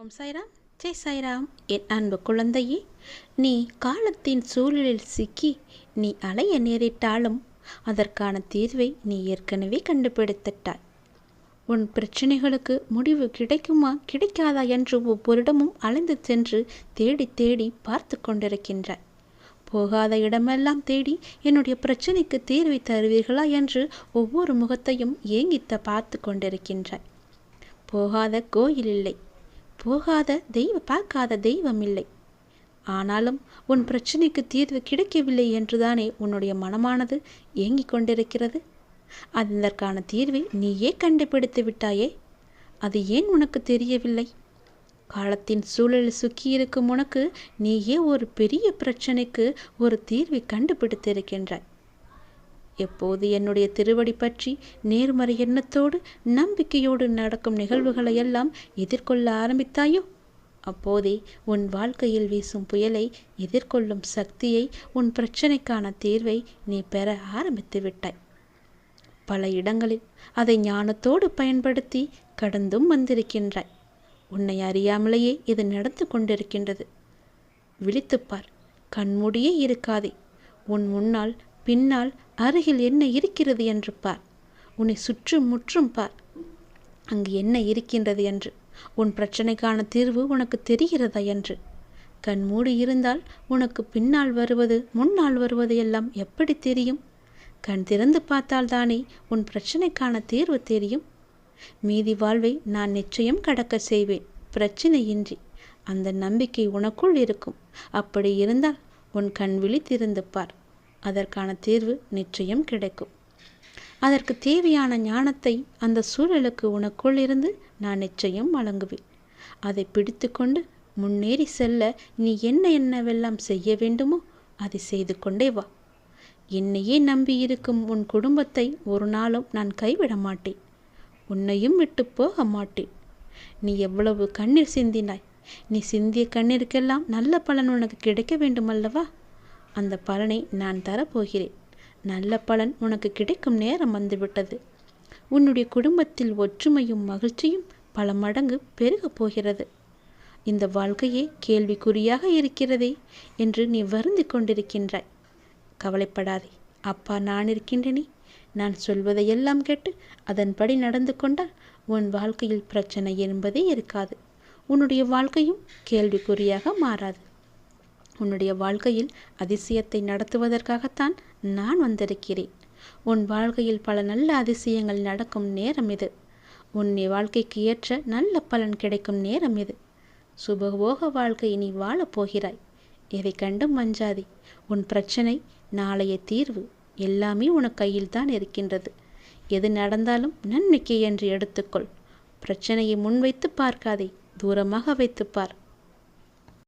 ஓம் சாய்ராம். ஜெய் சாய்ராம். என் அன்பு குழந்தையே நீ காலத்தின் சூழலில் சிக்கி நீ அலைய நேரிட்டாலும் அதற்கான தீர்வை நீ ஏற்கனவே கண்டுபிடித்துட்டாய். உன் பிரச்சனைகளுக்கு முடிவு கிடைக்குமா கிடைக்காதா என்று ஒவ்வொருடமும் அலைந்து சென்று தேடி தேடி பார்த்து கொண்டிருக்கின்றாய். போகாத இடமெல்லாம் தேடி என்னுடைய பிரச்சனைக்கு தீர்வை தருவீர்களா என்று ஒவ்வொரு முகத்தையும் ஏங்கித்த பார்த்து கொண்டிருக்கின்றாய். போகாத கோயில் இல்லை போகாத தெய்வ பார்க்காத தெய்வம் இல்லை. ஆனாலும் உன் பிரச்சனைக்கு தீர்வு கிடைக்கவில்லை என்றுதானே உன்னுடைய மனமானது ஏங்கிக் கொண்டிருக்கிறது? அதற்கான தீர்வை நீயே கண்டுபிடித்து விட்டாயே? அது ஏன் உனக்கு தெரியவில்லை? காலத்தின் சூழலில் சுக்கியிருக்கும் உனக்கு நீயே ஒரு பெரிய பிரச்சனைக்கு ஒரு தீர்வை கண்டுபிடித்திருக்கின்றாய். எப்போது என்னுடைய திருவடி பற்றி நேர்மறை எண்ணத்தோடு நம்பிக்கையோடு நடக்கும் நிகழ்வுகளை எல்லாம் எதிர்கொள்ள ஆரம்பித்தாயோ? அப்போதே உன் வாழ்க்கையில் வீசும் புயலை எதிர்கொள்ளும் சக்தியை உன் பிரச்சனைக்கான தீர்வை நீ பெற ஆரம்பித்து விட்டாய். பல இடங்களில் அதை ஞானத்தோடு பயன்படுத்தி கடந்தும் வந்திருக்கின்றாய். உன்னை அறியாமலேயே இது நடந்து கொண்டிருக்கின்றது. விழித்துப்பார் கண்மூடியே இருக்காதே. உன் முன்னால் பின்னால் அருகில் என்ன இருக்கிறது என்று பார். உன்னை சுற்றும் முற்றும் பார். அங்கு என்ன இருக்கின்றது என்று. உன் பிரச்சனைக்கான தீர்வு உனக்கு தெரிகிறதா என்று. கண் மூடி இருந்தால் உனக்கு பின்னால் வருவது முன்னால் வருவது எல்லாம் எப்படி தெரியும்? கண் திறந்து பார்த்தால்தானே உன் பிரச்சனைக்கான தீர்வு தெரியும். மீதி வாழ்வை நான் நிச்சயம் கடக்க செய்வேன். பிரச்சனையின்றி அந்த நம்பிக்கை உனக்குள் இருக்கும். அப்படி இருந்தால் உன் கண் விழித்திருந்து பார். அதற்கான தீர்வு நிச்சயம் கிடைக்கும். அதற்கு தேவையான ஞானத்தை அந்த சூழலுக்கு உனக்குள் இருந்து நான் நிச்சயம் வழங்குவேன். அதை பிடித்து கொண்டு முன்னேறி செல்ல நீ என்ன என்னவெல்லாம் செய்ய வேண்டுமோ அதை செய்து கொண்டே வா. என்னையே நம்பியிருக்கும் உன் குடும்பத்தை ஒரு நாளும் நான் கைவிட மாட்டேன். உன்னையும் விட்டு போக மாட்டேன். நீ எவ்வளவு கண்ணீர் சிந்தினாய். நீ சிந்திய கண்ணீருக்கெல்லாம் நல்ல பலன் உனக்கு கிடைக்க வேண்டுமல்லவா? அந்த பலனை நான் தரப்போகிறேன். நல்ல பலன் உனக்கு கிடைக்கும் நேரம் வந்துவிட்டது. உன்னுடைய குடும்பத்தில் ஒற்றுமையும் மகிழ்ச்சியும் பல மடங்கு பெருகப் போகிறது. இந்த வாழ்க்கையே கேள்விக்குறியாக இருக்கிறதே என்று நீ வருந்தி கொண்டிருக்கின்றாய். கவலைப்படாதே. அப்பா நான் இருக்கின்றேனே. நான் சொல்வதையெல்லாம் கேட்டு அதன்படி நடந்து கொண்டால் உன் வாழ்க்கையில் பிரச்சனை என்பதே இருக்காது. உன்னுடைய வாழ்க்கையும் கேள்விக்குறியாக மாறாது. உன்னுடைய வாழ்க்கையில் அதிசயத்தை நடத்துவதற்காகத்தான் நான் வந்திருக்கிறேன். உன் வாழ்க்கையில் பல நல்ல அதிசயங்கள் நடக்கும் நேரம் இது. உன் வாழ்க்கைக்கு ஏற்ற நல்ல பலன் கிடைக்கும் நேரம் இது. சுபபோக வாழ்க்கை நீ வாழப் போகிறாய். எதை கண்டும் மஞ்சாதே. உன் பிரச்சனை நாளைய தீர்வு எல்லாமே உனக்கு கையில் தான் இருக்கின்றது. எது நடந்தாலும் நன்மைக்கை என்று எடுத்துக்கொள். பிரச்சனையை முன்வைத்து பார்க்காதே. தூரமாக வைத்து பார்.